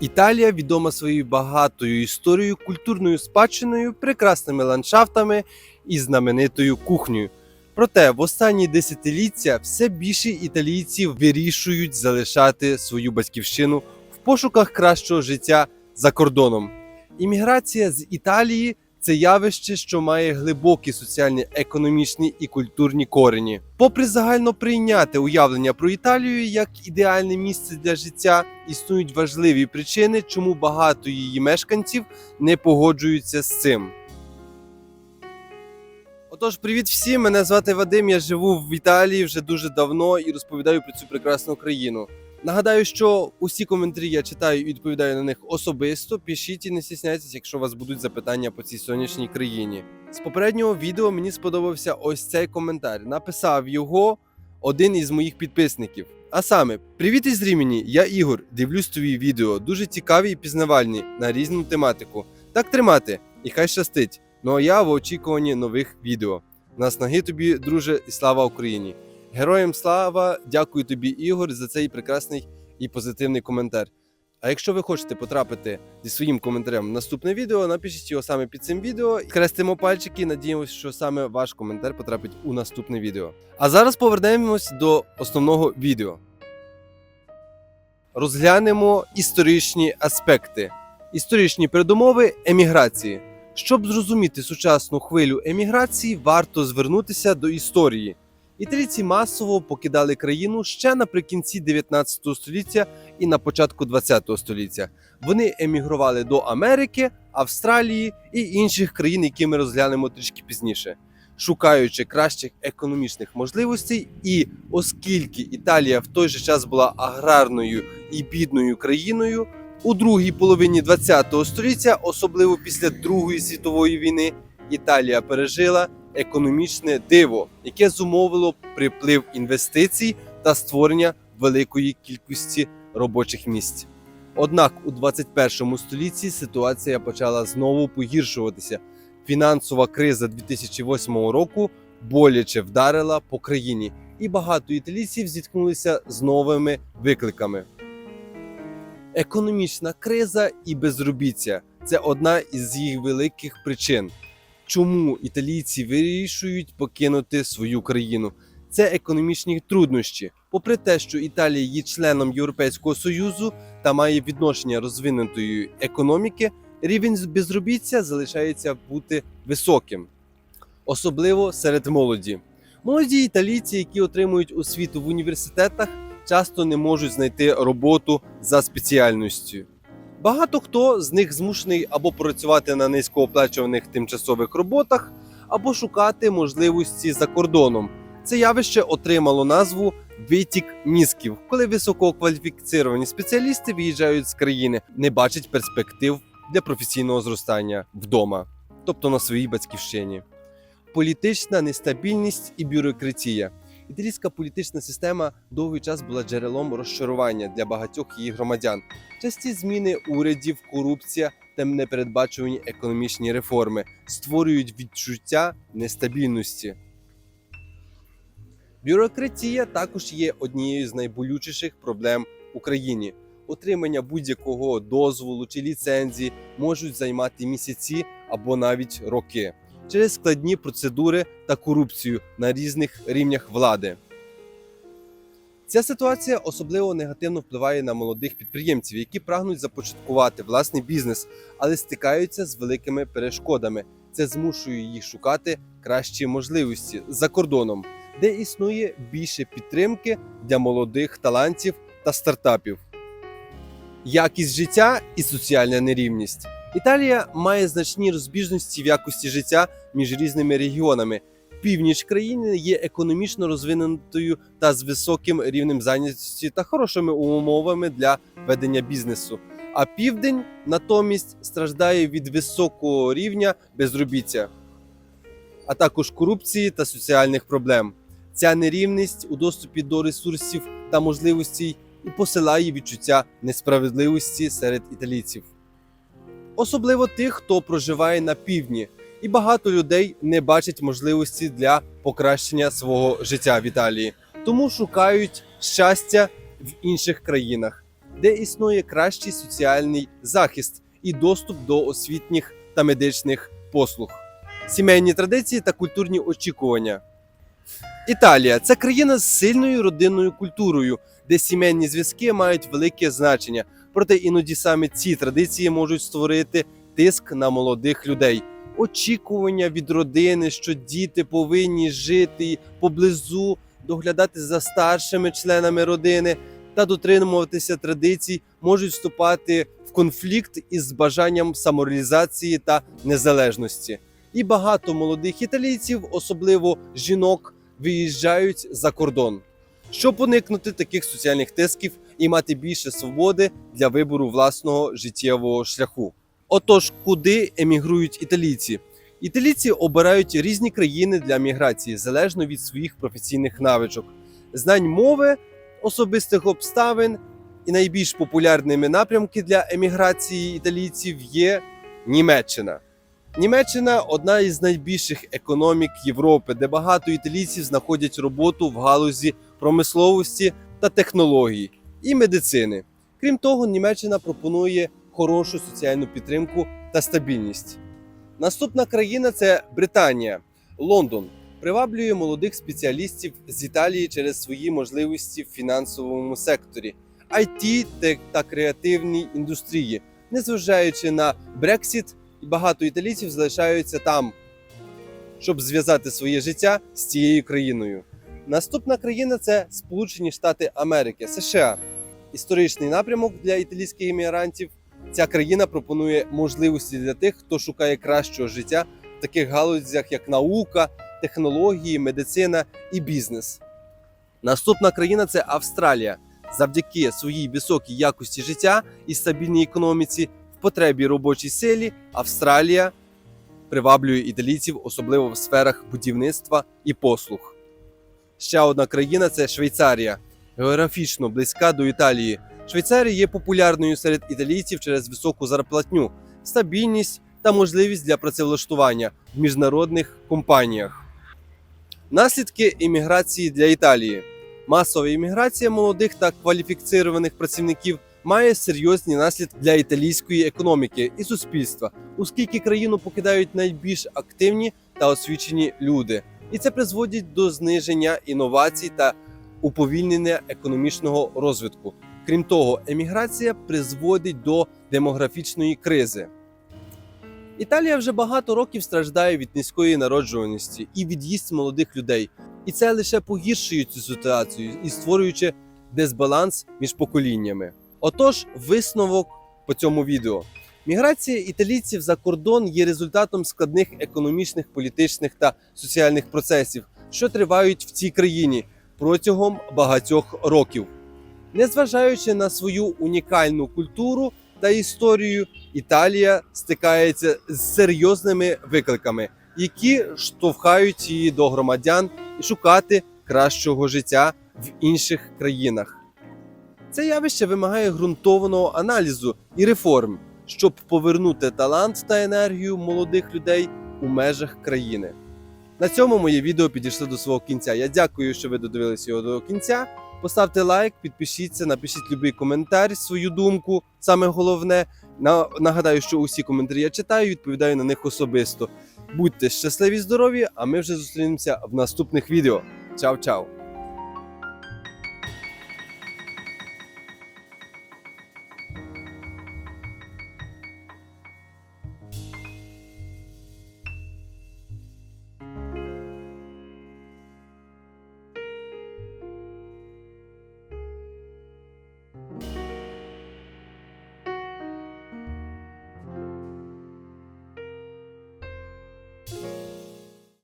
Італія відома своєю багатою історією, культурною спадщиною, прекрасними ландшафтами і знаменитою кухнею. Проте в останні десятиліття все більше італійців вирішують залишати свою батьківщину в пошуках кращого життя за кордоном. Імміграція з Італії це явище, що має глибокі соціальні, економічні і культурні корені. Попри загально прийняте уявлення про Італію як ідеальне місце для життя, існують важливі причини, чому багато її мешканців не погоджуються з цим. Отож, привіт всім! Мене звати Вадим. Я живу в Італії вже дуже давно і розповідаю про цю прекрасну країну. Нагадаю, що усі коментарі я читаю і відповідаю на них особисто. Пишіть і не стісняйтесь, якщо у вас будуть запитання по цій сонячній країні. З попереднього відео мені сподобався ось цей коментар. Написав його один із моїх підписників. А саме, привіт із Рімені, я Ігор. Дивлюсь твої відео, дуже цікаві і пізнавальні на різну тематику. Так тримати, і хай щастить. Ну а я в очікуванні нових відео. Наснаги тобі, друже, і слава Україні! Героям слава! Дякую тобі, Ігор, за цей прекрасний і позитивний коментар. А якщо ви хочете потрапити зі своїм коментарем в наступне відео, напишіть його саме під цим відео. Хрестимо пальчики, надіємося, що саме ваш коментар потрапить у наступне відео. А зараз повернемось до основного відео. Розглянемо історичні аспекти, історичні передумови еміграції. Щоб зрозуміти сучасну хвилю еміграції, варто звернутися до історії. Італійці масово покидали країну ще наприкінці 19 століття і на початку 20 століття. Вони емігрували до Америки, Австралії і інших країн, які ми розглянемо трішки пізніше, шукаючи кращих економічних можливостей. І оскільки Італія в той же час була аграрною і бідною країною, у другій половині 20 століття, особливо після Другої світової війни, Італія пережила економічне диво, яке зумовило приплив інвестицій та створення великої кількості робочих місць. Однак у 21 столітті ситуація почала знову погіршуватися. Фінансова криза 2008 року боляче вдарила по країні, і багато італійців зіткнулися з новими викликами. Економічна криза і безробіття це одна із їх великих причин чому італійці вирішують покинути свою країну. Це економічні труднощі. Попри те, що Італія є членом Європейського союзу та має відношення розвинутої економіки, рівень безробіття залишається бути високим, особливо серед молоді. Молоді італійці, які отримують освіту в університетах, часто не можуть знайти роботу за спеціальністю. Багато хто з них змушений або працювати на низькооплачуваних тимчасових роботах, або шукати можливості за кордоном. Це явище отримало назву витік мізків, коли висококваліфіковані спеціалісти виїжджають з країни, не бачать перспектив для професійного зростання вдома, тобто на своїй батьківщині. Політична нестабільність і бюрократія. Італійська політична система довгий час була джерелом розчарування для багатьох її громадян. Часті зміни урядів, корупція та непередбачувані економічні реформи створюють відчуття нестабільності. Бюрократія також є однією з найболючіших проблем Україні. Отримання будь-якого дозволу чи ліцензії можуть займати місяці або навіть роки через складні процедури та корупцію на різних рівнях влади. Ця ситуація особливо негативно впливає на молодих підприємців, які прагнуть започаткувати власний бізнес, але стикаються з великими перешкодами. Це змушує їх шукати кращі можливості за кордоном, де існує більше підтримки для молодих талантів та стартапів. Якість життя і соціальна нерівність. Італія має значні розбіжності в якості життя між різними регіонами. Північ країни є економічно розвинутою та з високим рівнем зайнятості та хорошими умовами для ведення бізнесу. А південь натомість страждає від високого рівня безробіття, а також корупції та соціальних проблем. Ця нерівність у доступі до ресурсів та можливостей і посилає відчуття несправедливості серед італійців особливо тих, хто проживає на півдні, і багато людей не бачать можливості для покращення свого життя в Італії, тому шукають щастя в інших країнах. де існує кращий соціальний захист і доступ до освітніх та медичних послуг, сімейні традиції та культурні очікування. Італія це країна з сильною родинною культурою, де сімейні зв'язки мають велике значення. Проте іноді саме ці традиції можуть створити тиск на молодих людей. Очікування від родини, що діти повинні жити поблизу, доглядати за старшими членами родини та дотримуватися традицій, можуть вступати в конфлікт із бажанням самореалізації та незалежності. І багато молодих італійців, особливо жінок, виїжджають за кордон, щоб уникнути таких соціальних тисків і мати більше свободи для вибору власного життєвого шляху. Отож, куди емігрують італійці? Італійці обирають різні країни для міграції залежно від своїх професійних навичок, знань мови, особистих обставин і найбільш популярними напрямки для еміграції італійців є Німеччина. Німеччина одна із найбільших економік Європи, де багато італійців знаходять роботу в галузі промисловості та технологій і медицини. Крім того, Німеччина пропонує хорошу соціальну підтримку та стабільність. Наступна країна це Британія, Лондон. Приваблює молодих спеціалістів з Італії через свої можливості в фінансовому секторі, IT та креативній індустрії. Незважаючи на Брексіт, багато італійців залишаються там, щоб зв'язати своє життя з цією країною. Наступна країна це Сполучені Штати Америки, США. Історичний напрямок для італійських іммігрантів. Ця країна пропонує можливості для тих, хто шукає кращого життя в таких галузях, як наука, технології, медицина і бізнес. Наступна країна це Австралія. Завдяки своїй високій якості життя і стабільній економіці в потребі робочій силі Австралія приваблює італійців, особливо в сферах будівництва і послуг. Ще одна країна це Швейцарія, географічно близька до Італії. Швейцарія є популярною серед італійців через високу зарплатню, стабільність та можливість для працевлаштування в міжнародних компаніях. Наслідки імміграції для Італії. Масова імміграція молодих та кваліфікованих працівників має серйозні наслідки для італійської економіки і суспільства, оскільки країну покидають найбільш активні та освічені люди, і це призводить до зниження інновацій та уповільнення економічного розвитку. Крім того, еміграція призводить до демографічної кризи. Італія вже багато років страждає від низької народжуваності і від'їзд молодих людей. І це лише погіршує цю ситуацію і створюючи дисбаланс між поколіннями. Отож, висновок по цьому відео. Міграція італійців за кордон є результатом складних економічних, політичних та соціальних процесів, що тривають в цій країні протягом багатьох років. Незважаючи на свою унікальну культуру та історію, Італія стикається з серйозними викликами, які штовхають її до громадян і шукати кращого життя в інших країнах. Це явище вимагає ґрунтованого аналізу і реформ, щоб повернути талант та енергію молодих людей у межах країни. На цьому моє відео підійшло до свого кінця. Я дякую, що ви додивилися його до кінця. Поставте лайк, підпишіться, напишіть будь-який коментар, свою думку. Саме головне. Нагадаю, що усі коментарі я читаю, відповідаю на них особисто. Будьте щасливі, здорові, а ми вже зустрінемося в наступних відео. Чао-чао!